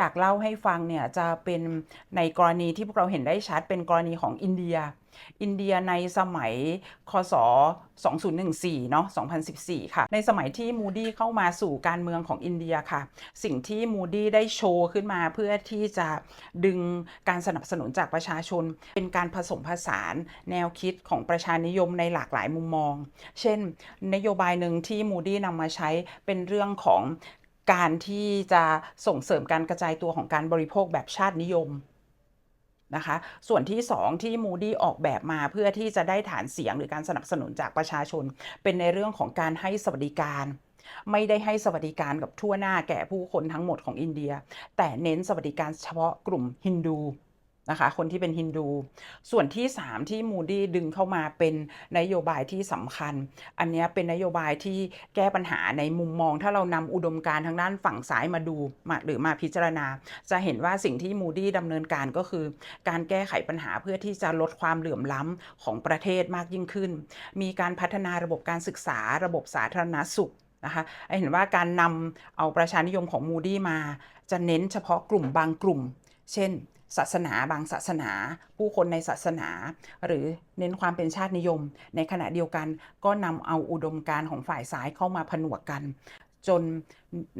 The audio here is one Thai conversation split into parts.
อยากเล่าให้ฟังเนี่ยจะเป็นในกรณีที่พวกเราเห็นได้ชัดเป็นกรณีของอินเดีย อินเดียในสมัยคศ 2014 เนาะ 2014 ค่ะ ในสมัยที่มูดี้เข้ามาสู่การเมืองของอินเดียค่ะ สิ่งที่มูดี้ได้โชว์ขึ้นมาเพื่อที่จะดึงการสนับสนุนจากประชาชน เป็นการผสมผสานแนวคิดของประชานิยมในหลากหลายมุมมอง เช่น นโยบายหนึ่งที่มูดี้นำมาใช้เป็นเรื่องของ การที่จะส่งเสริมการกระจายตัวของการบริโภคแบบชาตินิยมนะคะ ส่วนที่ 2 ที่มูดี้ออกแบบมาเพื่อที่จะได้ฐานเสียงหรือการสนับสนุนจากประชาชน เป็นในเรื่องของการให้สวัสดิการ ไม่ได้ให้สวัสดิการกับทั่วหน้าแก่ผู้คนทั้งหมดของอินเดีย แต่เน้นสวัสดิการเฉพาะกลุ่มฮินดู นะคะ คนที่เป็นฮินดู ส่วนที่ 3 ที่มูดี้ดึงเข้ามาเป็นนโยบายที่สำคัญ อันนี้เป็นนโยบายที่แก้ปัญหาในมุมมอง ถ้าเรานำอุดมการณ์ทางด้านฝั่งซ้ายมาดูมาหรือมาพิจารณา จะเห็นว่าสิ่งที่มูดี้ดำเนินการก็คือ การแก้ไขปัญหาเพื่อที่จะลดความเหลื่อมล้ำของประเทศมากยิ่งขึ้น มีการพัฒนาระบบการศึกษา ระบบสาธารณสุขนะคะเห็นว่าการนำเอาประชานิยมของมูดี้มา จะเน้นเฉพาะกลุ่มบางกลุ่ม เช่น ศาสนาบางศาสนา ผู้คนในศาสนา หรือเน้นความเป็นชาตินิยม ในขณะเดียวกันก็นำเอาอุดมการณ์ของฝ่ายซ้ายเข้ามาผนวกกัน จน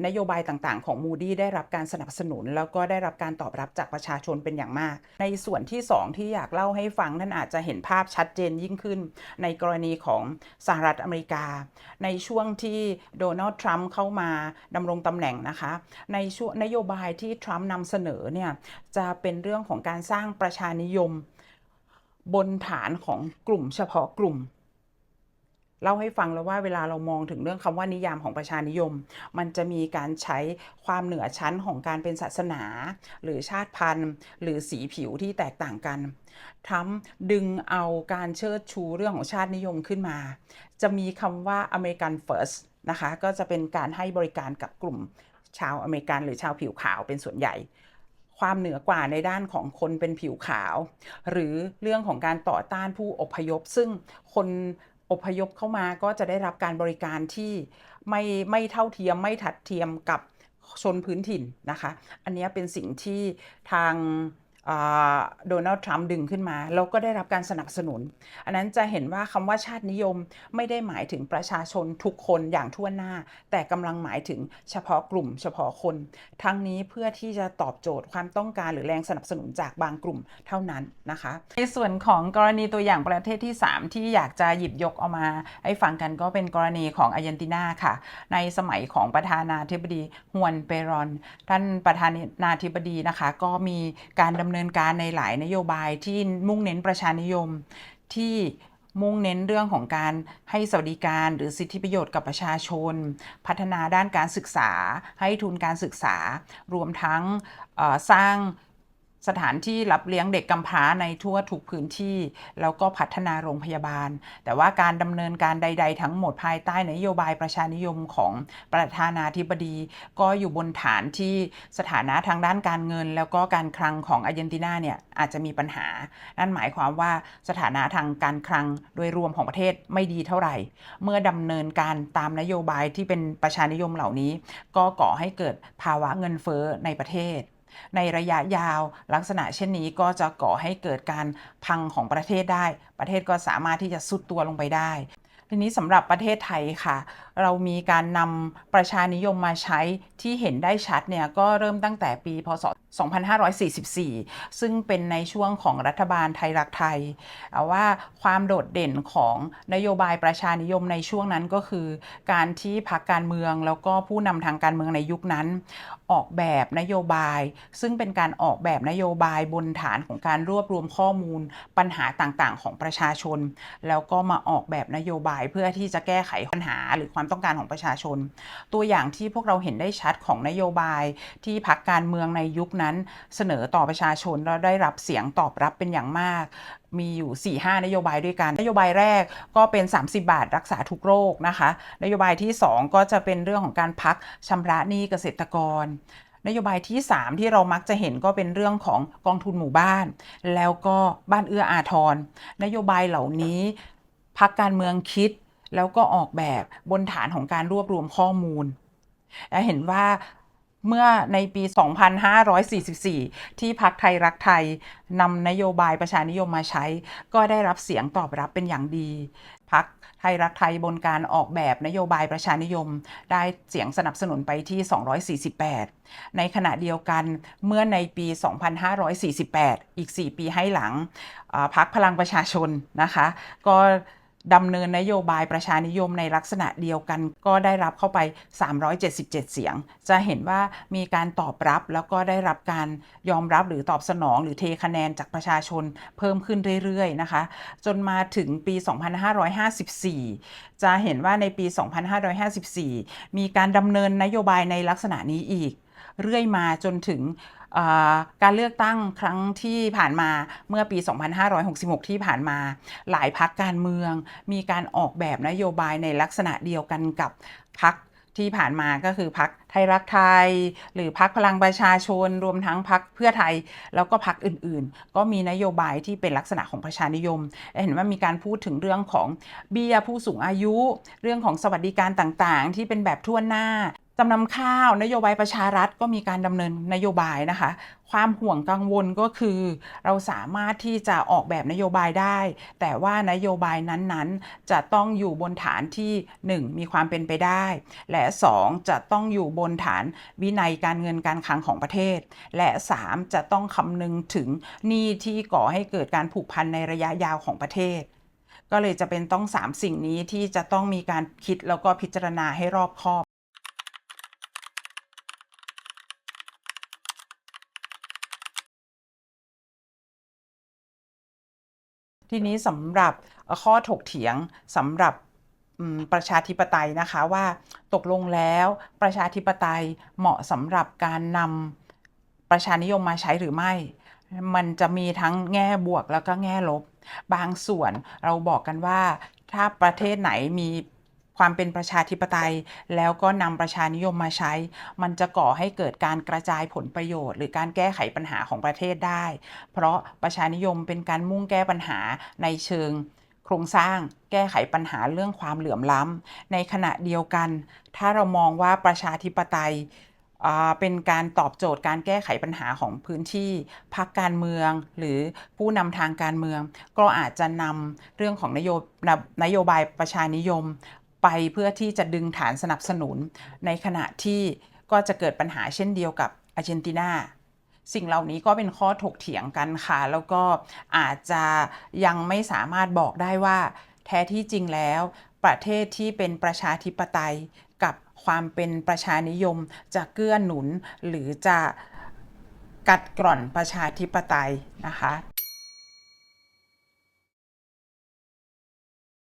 นโยบายต่างๆ ของมูดี้ได้รับการสนับสนุน แล้วก็ได้รับการตอบรับจากประชาชนเป็นอย่างมาก ในส่วนที่ 2 ที่อยากเล่าให้ฟังนั่นอาจจะเห็นภาพชัดเจนยิ่งขึ้น ในกรณีของสหรัฐอเมริกา ในช่วงที่โดนัลด์ทรัมป์เข้ามาดำรงตำแหน่งนะคะ ในช่วงนโยบายที่ทรัมป์นำเสนอเนี่ยจะเป็นเรื่องของการสร้างประชานิยม บนฐานของกลุ่มเฉพาะกลุ่ม เล่าให้ฟังแล้วว่าเวลาเรามองถึงเรื่องคำว่านิยามของประชานิยม มันจะมีการใช้ความเหนือชั้นของการเป็นศาสนา หรือชาติพันธุ์ หรือสีผิวที่แตกต่างกันทรัมดึงเอาการเชิดชูเรื่องของชาตินิยมขึ้นมา จะมีคำว่า American First นะคะ ก็จะเป็นการให้บริการกับกลุ่มชาวอเมริกันหรือชาวผิวขาวเป็นส่วนใหญ่ ความเหนือกว่าในด้านของคนเป็นผิวขาว หรือเรื่องของการต่อต้านผู้อพยพ ซึ่งคน อพยพเข้ามาก็จะได้รับการบริการที่ไม่ไม่เท่าเทียมไม่ทัดเทียมกับชนพื้นถิ่นนะคะ อันนี้เป็นสิ่งที่ทาง โดนัลด์ทรัมป์ดึงขึ้นมา แล้วก็ได้รับการสนับสนุน อันนั้นจะเห็นว่าคำว่าชาตินิยมไม่ได้หมายถึงประชาชนทุกคนอย่างทั่วหน้า แต่กำลังหมายถึงเฉพาะกลุ่ม เฉพาะคน ทั้งนี้เพื่อที่จะตอบโจทย์ความต้องการหรือแรงสนับสนุนจากบางกลุ่มเท่านั้นนะคะ ในส่วนของกรณีตัวอย่างประเทศที่ 3 ที่อยากจะหยิบยกเอามาให้ฟังกันก็เป็นกรณีของอาร์เจนตินาค่ะ ในสมัยของประธานาธิบดีฮวนเปรอน ท่านประธานาธิบดีนะคะ ก็มีการดำเนินการในหลายนโยบายที่มุ่งเน้นประชานิยมที่มุ่งเน้นเรื่องของการให้สวัสดิการหรือสิทธิประโยชน์กับประชาชน พัฒนาด้านการศึกษา ให้ทุนการศึกษา รวมทั้งสร้าง สถานที่รับเลี้ยงเด็กกำพร้าในทั่วทุกพื้นที่ แล้วก็พัฒนาโรงพยาบาล แต่ว่าการดำเนินการใด ๆ ทั้งหมดภายใต้นโยบายประชานิยมของประธานาธิบดี ก็อยู่บนฐานที่สถานะทางด้านการเงิน แล้วก็การคลังของอาร์เจนตินาเนี่ยอาจจะมีปัญหา นั่นหมายความว่าสถานะทางการคลังโดยรวมของประเทศไม่ดีเท่าไหร่ เมื่อดำเนินการตามนโยบายที่เป็นประชานิยมเหล่านี้ ก็ก่อให้เกิดภาวะเงินเฟ้อในประเทศ ในระยะยาวลักษณะเช่นนี้ก็จะก่อให้เกิดการพังของประเทศได้ ประเทศก็สามารถที่จะสุดตัวลงไปได้ทีนี้สำหรับประเทศไทยค่ะ เรามีการนำประชานิยมมาใช้ที่เห็นได้ชัดเนี่ยก็เริ่มตั้งแต่ปี พศ 2544 ซึ่งเป็นในช่วงของรัฐบาลไทยรักไทย ว่าความโดดเด่นของนโยบายประชานิยมในช่วงนั้นก็คือ การที่พรรคการเมืองแล้วก็ผู้นำทางการเมืองในยุคนั้น ออกแบบนโยบาย ซึ่งเป็นการออกแบบนโยบายบนฐานของการรวบรวมข้อมูล ปัญหาต่างๆ ของประชาชน แล้วก็มาออกแบบนโยบายเพื่อที่จะแก้ไขปัญหาหรือความต้องการของประชาชน ตัวอย่างที่พวกเราเห็นได้ชัดของนโยบายที่พรรคการเมืองในยุคนั้นเสนอต่อประชาชนแล้วได้รับเสียงตอบรับเป็นอย่างมาก มีอยู่ 4-5 นโยบายด้วยกัน นโยบายแรกก็เป็น 30 บาทรักษาทุกโรคนะคะ นโยบายที่ 2 ก็จะเป็นเรื่องของการพักชำระหนี้เกษตรกรนโยบายที่ 3 ที่เรามักจะเห็นก็เป็นเรื่องของกองทุนหมู่บ้าน แล้วก็บ้านเอื้ออาทร นโยบายเหล่านี้พักการเมืองคิดแล้วก็ออกแบบบนฐานของการรวบรวมข้อมูลและเห็นว่า เมื่อในปี 2544 ที่พักไทยรักไทยนำนโยบายประชานิยมมาใช้ ก็ได้รับเสียงตอบรับเป็นอย่างดีพักไทยรักไทยบนการออกแบบนโยบายประชานิยม ได้เสียงสนับสนุนไปที่ 248 ในขณะเดียวกันเมื่อในปี 2548 อีก 4 ปีให้หลังอ่าพักพลังประชาชนนะคะ ก็ ดำเนินนโยบายประชานิยมในลักษณะเดียวกัน ก็ได้รับเข้าไป 377 เสียง จะเห็นว่ามีการตอบรับแล้วก็ได้รับการยอมรับหรือตอบสนอง หรือเทคะแนนจากประชาชนเพิ่มขึ้นเรื่อยๆนะคะ จนมาถึงปี 2554 จะเห็นว่าในปี 2554 มีการดำเนินนโยบายในลักษณะนี้อีก เรื่อยมาจนถึง การเลือกตั้งครั้งที่ผ่านมาเมื่อปี 2566 ที่ผ่านมา หลายพักการเมือง มีการออกแบบนโยบายในลักษณะเดียวกันกับพักที่ผ่านมาก็คือพักไทยรักไทย หรือพักพลังประชาชน รวมทั้งพักเพื่อไทย แล้วก็พักอื่นๆ ก็มีนโยบายที่เป็นลักษณะของประชานิยม เห็นว่ามีการพูดถึงเรื่องของเบี้ยผู้สูงอายุ เรื่องของสวัสดิการต่างๆ ที่เป็นแบบทั่วหน้า จำนำข้าวนโยบายประชารัฐก็มีการดำเนินนโยบายนะคะ ความห่วงกังวลก็คือ เราสามารถที่จะออกแบบนโยบายได้ แต่ว่านโยบายนั้นๆ จะต้องอยู่บนฐานที่ 1. มีความเป็นไปได้ และ 2. จะต้องอยู่บนฐานวินัยการเงินการคลังของประเทศ และ 3. จะต้องคำนึงถึงหนี้ที่ก่อให้เกิดการผูกพันในระยะยาวของประเทศก็เลยจะเป็นต้อง 3 สิ่งนี้ที่จะต้องมีการคิดแล้วก็พิจารณาให้รอบคอบ ทีนี้สำหรับข้อถกเถียงสำหรับประชาธิปไตยนะคะว่าตกลงแล้วประชาธิปไตยเหมาะสำหรับการนำประชานิยมมาใช้หรือไม่ มันจะมีทั้งแง่บวกแล้วก็แง่ลบ บางส่วนเราบอกกันว่าถ้าประเทศไหนมี ความเป็นประชาธิปไตย แล้วก็นำประชานิยมมาใช้ มันจะก่อให้เกิดการกระจายผลประโยชน์ หรือการแก้ไขปัญหาของประเทศได้ เพราะประชานิยมเป็นการมุ่งแก้ปัญหาในเชิงโครงสร้างแก้ไขปัญหาเรื่องความเหลื่อมล้ำในขณะเดียวกัน ถ้าเรามองว่าประชาธิปไตยเป็นการตอบโจทย์การแก้ไขปัญหาของพื้นที่พรรคการเมือง หรือผู้นำทางการเมือง ก็อาจจะนำเรื่องของนโยนโยบายประชานิยม ไปเพื่อที่จะดึงฐานสนับสนุน ในขณะที่ก็จะเกิดปัญหาเช่นเดียวกับอาร์เจนตินาสิ่งเหล่านี้ก็เป็นข้อถกเถียงกันค่ะ แล้วก็อาจจะยังไม่สามารถบอกได้ว่า แท้ที่จริงแล้ว ประเทศที่เป็นประชาธิปไตยกับความเป็นประชานิยมจะเกื้อหนุนหรือจะกัดกร่อนประชาธิปไตยนะคะ